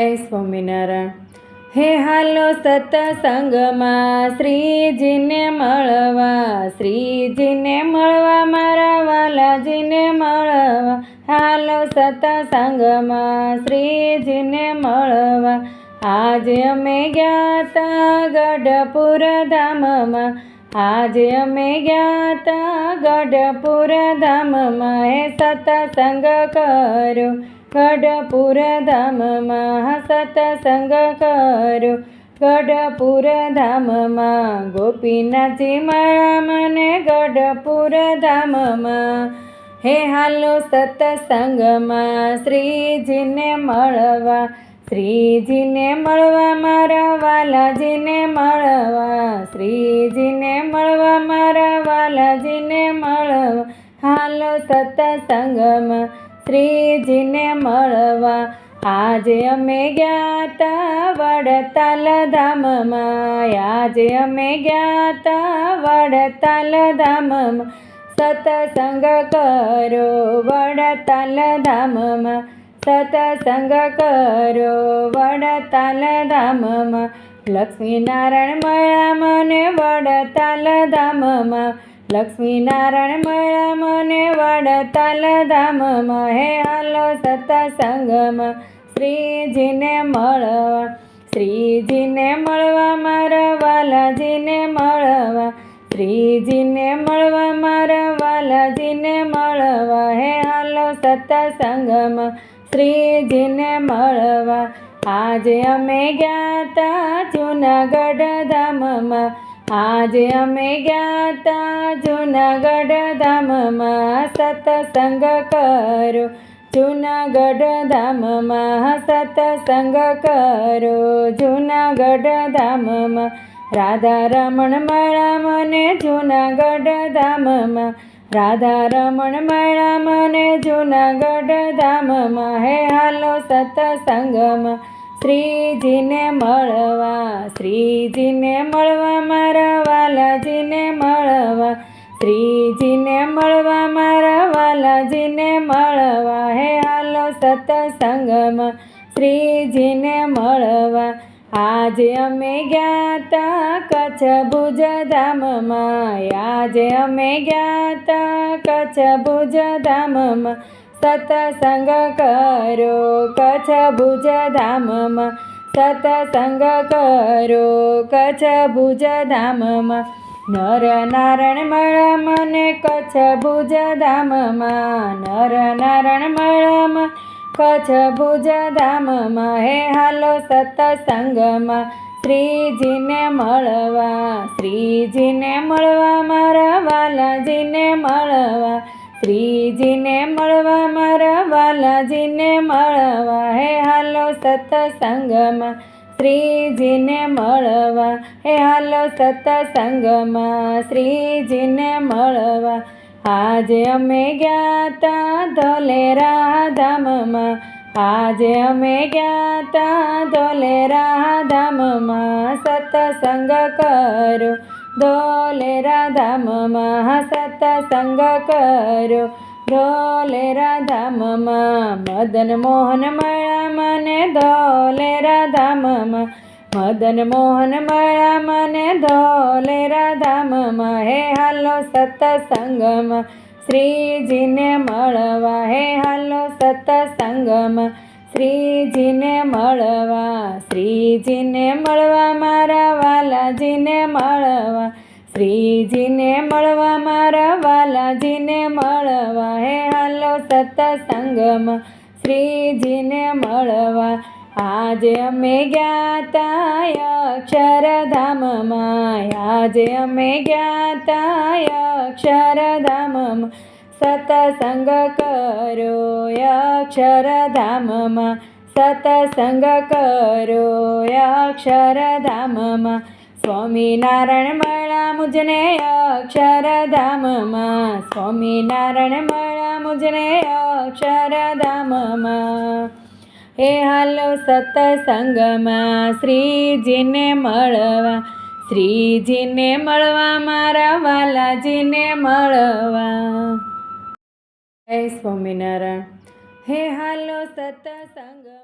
જય સ્વામિનારાયણ. હે હાલો સત્સંગમાં શ્રીજીને મળવા શ્રીજીને મળવા, મારા વાલાજીને મળવા. હાલો સત્સંગમાં શ્રીજીને મળવા. આજે અમે ગયા તા ગઢપુર ધામમાં. આજે અમે ગયા તા ગઢપુર ધામમાં. હે સત્સંગ કર્યો. ગઢપુર ધામમાં સતસંગ કરો ગઢપુર ધામમાં ગોપીનાથજી મારા મને ગઢપુર ધામમાં હે હાલો સતસંગમાં શ્રીજીને મળવા શ્રીજીને મળવા મારા વાલાજીને મળવા શ્રીજીને મળવા મારા વાલાજીને મળવા હાલો સત્સંગમાં શ્રીજીને મળવા. આજે અમે ગયા તા વડતાલ ધામમાં. આજે અમે ગયા તા વડતાલ ધામમાં. સતસંગ કરો વડતાલ ધામમાં. સતસંગ કરો વડતાલ ધામમાં. લક્ષ્મીનારાયણ મળ્યા મને વડતાલ ધામમાં. લક્ષ્મીનારાયણ મળ્યા મને વડતાલ ધામમાં હે હાલો સત્સંગમાં શ્રીજીને મળવા શ્રીજીને મળવા મારા વાલાજીને મળવા, શ્રીજીને મળવા મારા વાલાજીને મળવા, હે હાલો સત્સંગમાં શ્રીજીને મળવા. આજે અમે ગયા તા જૂનાગઢ ધામમાં આજે અમે ગયા તા જૂનાગઢ ધામમાં સતસંગ કરો. જૂનાગઢ ધામમાં સતસંગ કરો. જૂનાગઢ ધામમાં રાધા રમણ મળ્યા મને જૂનાગઢ ધામમાં. રાધા રમણ મળ્યા મને જૂનાગઢ ધામમાં. હે હાલો સત્સંગમાં શ્રીજીને મળવા શ્રીજીને મળવા, મારા વાલાજીને મળવા, શ્રીજીને મળવા, મારા વાલાજીને મળવા, હે હાલો સતસંગમાં શ્રીજીને મળવા. આજે અમે ગયા તા કચ્છ ભુજ ધામમાં, આજે અમે ગયા તા કચ્છ ભુજ ધામમાં. સત્સંગ કરો, કચ્છ ભુજ ધામમાં. સતસંગ કરો, કચ્છ ભુજ ધામમાં. નર નારાયણ મળા મને કચ્છ ભુજ ધામમાં. નર નારાયણ મને કચ્છ ભુજ ધામમાં. હે હાલો સતસંગમાં શ્રીજીને મળવા શ્રીજીને મળવા, મારા વાલાજીને મળવા. શ્રીજીને મળવા, મારા વાલાજીને મળવા, હે હાલો સત્સંગમાં. શ્રીજીને મળવા, હે હાલો સત્સંગમાં. શ્રીજીને મળવા, આજે અમે ગયા તા ધોલેરા ધામમાં. આજે અમે ગયા તા ધોલેરા ધામમાં. સત્સંગ કરો. ધોલેરા ધામમાં સત્સંગ કરો. ધોલેરા ધામમાં મદન મોહન મળ્યા મને ધોલેરા ધામમાં મદન મોહન મળ્યા મને ધોલેરા ધામમાં હે હાલો સત્સંગમાં શ્રીજીને મળવા હે હાલો સત્સંગમાં શ્રીજીને મળવા શ્રીજીને મળવા, મારા વાલાજીને મળવા. શ્રીજીને મળવા, મારા વાલાજીને મળવા, હે હાલો સત્સંગમાં. શ્રીજીને મળવા, આજે અમે ગયા તા અક્ષરધામમાં. આજે અમે ગયા તા અક્ષરધામમાં. સત્સંગ કરો, અક્ષરધામમાં. સતસંગ કરો, અક્ષરધામમાં. સ્વામિનારાયણ મળા મુજને અક્ષરધામમાં. સ્વામિનારાયણ મળા મુજને અક્ષરધામમાં. હે હાલો સતસંગમાં શ્રીજીને મળવા. શ્રીજીને મળવા મારા વાલાજીને મળવા. જય સ્વામિનારાયણ. હે હાલો સત્સંગમાં